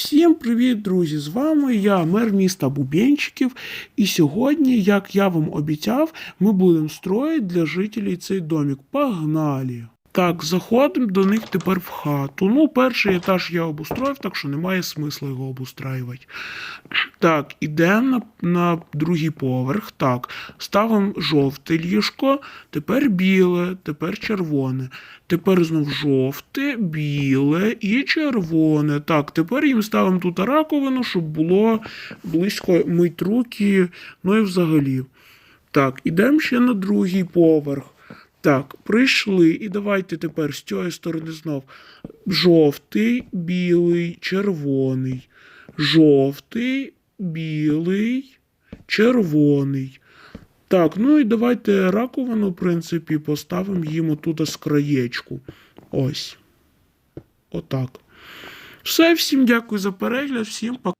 Всім привіт, друзі! З вами я, мер міста Бубенчиків. І сьогодні, як я вам обіцяв, ми будемо строїти для жителів цей домик. Погнали! Так, заходимо до них тепер в хату. Ну, перший етаж я обустроїв, так що немає смисла його обустраювати. Так, ідемо на, на другий поверх. Так, ставимо жовте ліжко, тепер біле, тепер червоне. Тепер знов жовте, біле і червоне. Так, тепер їм ставимо тут раковину, щоб було близько мить руки, ну і взагалі. Так, ідемо ще на другий поверх. Так, прийшли. І давайте тепер з цієї сторони знов. Жовтий, білий, червоний. Жовтий, білий, червоний. Так, ну і давайте раковину, в принципі, поставимо їм отут з краєчку. Ось. Отак. Все, всім дякую за перегляд, всім пока.